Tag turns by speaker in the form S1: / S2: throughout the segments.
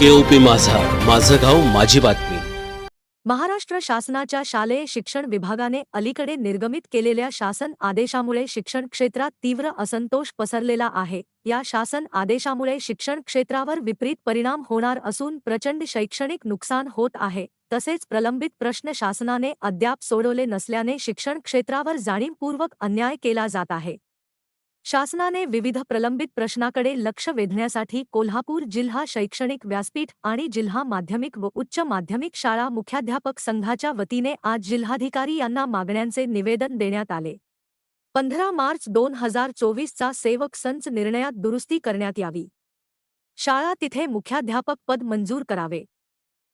S1: केओपी माझा. माझं गाव माझी बातमी.
S2: महाराष्ट्र शासनाच्या शालेय शिक्षण विभागाने अलीकडे निर्गमित केलेल्या शासन आदेशामुळे शिक्षण क्षेत्रात तीव्र असंतोष पसरलेला आहे. या शासन आदेशामुळे शिक्षण क्षेत्रावर विपरीत परिणाम होणार असून प्रचंड शैक्षणिक नुकसान होत आहे. तसेच प्रलंबित प्रश्न शासनाने अद्याप सोडवले नसल्याने शिक्षण क्षेत्रावर जाणीवपूर्वक अन्याय केला जात आहे. शासनाने विविध प्रलंबित प्रश्नाकडे लक्ष वेधण्यासाठी कोल्हापूर जिल्हा शैक्षणिक व्यासपीठ आणि जिल्हा माध्यमिक व उच्च माध्यमिक शाळा मुख्याध्यापक संघाच्या वतीने आज जिल्हाधिकारी यांना मागण्यांचे निवेदन देण्यात आले. पंधरा मार्च दोन हजार चोवीसचा सेवक संच निर्णयात दुरुस्ती करण्यात यावी. शाळा तिथे मुख्याध्यापक पद मंजूर करावे.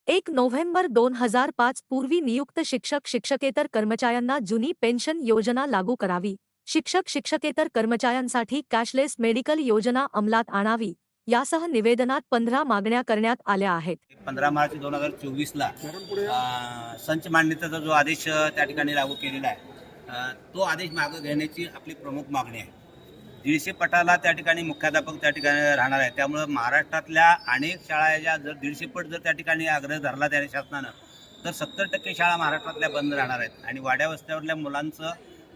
S2: एक नोव्हेंबर दोन हजार पाच पूर्वी नियुक्त शिक्षक शिक्षकेतर कर्मचाऱ्यांना जुनी पेन्शन योजना लागू करावी. शिक्षक शिक्षकेतर कर्मचाऱ्यांसाठी कॅशलेस मेडिकल योजना अंमलात आणावी यासह निवेदनात पंधरा मागण्या करण्यात आल्या आहेत.
S3: पंधरा मार्च दोन हजार चोवीसला संच मांडणीचा जो आदेश त्या ठिकाणी लागू केलेला आहे तो आदेश मागं घेण्याची आपली प्रमुख मागणी आहे. दीडशे पटाला त्या ठिकाणी मुख्याध्यापक त्या ठिकाणी राहणार आहे त्यामुळं महाराष्ट्रातल्या अनेक शाळा ज्या जर दीडशे पट जर त्या ठिकाणी आग्रह धरला त्या शासनानं तर सत्तर टक्के शाळा महाराष्ट्रातल्या बंद राहणार आहेत. आणि वाड्या वस्त्यावरल्या मुलांचं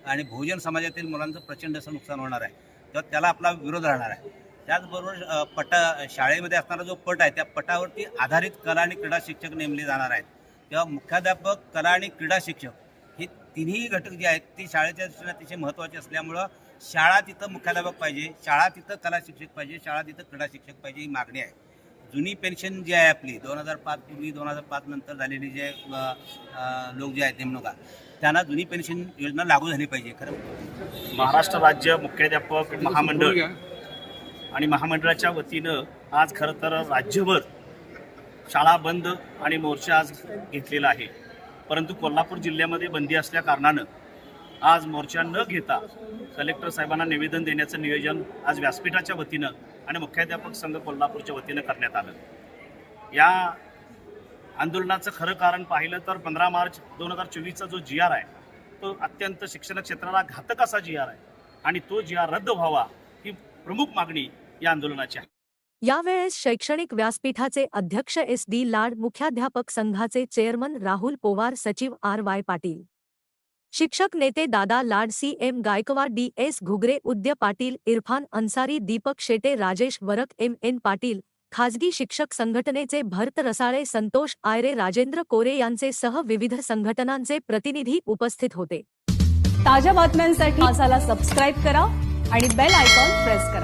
S3: आणि बहुजन समाजातील मुलांचं प्रचंड असं नुकसान होणार आहे. तर त्याला आपला विरोध राहणार आहे. त्याचबरोबर पट शाळेमध्ये असणारा जो पट आहे त्या पटावरती आधारित कला आणि क्रीडा शिक्षक नेमले जाणार आहेत. तेव्हा मुख्याध्यापक कला आणि क्रीडा शिक्षक हे तिन्ही घटक जे आहेत ते शाळेच्या दृष्टीने अतिशय महत्त्वाचे असल्यामुळं शाळा तिथं मुख्याध्यापक पाहिजे शाळा तिथं कला शिक्षक पाहिजे शाळा तिथं क्रीडा शिक्षक पाहिजे ही मागणी आहे. जुनी पेन्शन जी आहे आपली दोन हजार पाच पूर्वी दोन हजार पाच नंतर झालेली जे लोक जे आहेत नेमणुका त्यांना जुनी पेन्शन योजना लागू झाली पाहिजे खरं.
S4: महाराष्ट्र राज्य मुख्याध्यापक महामंडळ आणि महामंडळाच्या वतीनं आज खरं तर राज्यभर शाळा बंद आणि मोर्चा आज घेतलेला आहे. परंतु कोल्हापूर जिल्ह्यामध्ये बंदी असल्या कारणानं आज मोर्चा न घेता कलेक्टर साहेबांना निवेदन देण्याचं नियोजन आज व्यासपीठाच्या वतीनं आणि मुख्याध्यापक संघ कोल्हापूरच्या वतीनं करण्यात आलं. या आंदोलनाचं खरं कारण पाहिलं तर पंधरा मार्च दोन हजार चोवीसचा जो जी आर आहे तो अत्यंत शिक्षण क्षेत्राला घातक असा जी आर आहे आणि तो जी आर रद्द व्हावा ही प्रमुख मागणी या आंदोलनाची आहे.
S2: यावेळेस शैक्षणिक व्यासपीठाचे अध्यक्ष एस डी लाड मुख्याध्यापक संघाचे चेअरमन राहुल पोवार सचिव आर वाय पाटील. शिक्षक नेते Dada Lad C M Gaikwad D S Ghugare Uday Patil Irfan Ansari Deepak Shete Rajesh Varak M N Patil खाजगी शिक्षक संघटनेचे भरत रसाळे संतोष आयरे राजेंद्र कोरे यांचे सह विविध संघटनांचे प्रतिनिधी उपस्थित होते.
S5: ताज्या बातम्यांसाठी मासाला सबस्क्राईब करा आणि बेल आयकॉन प्रेस करा.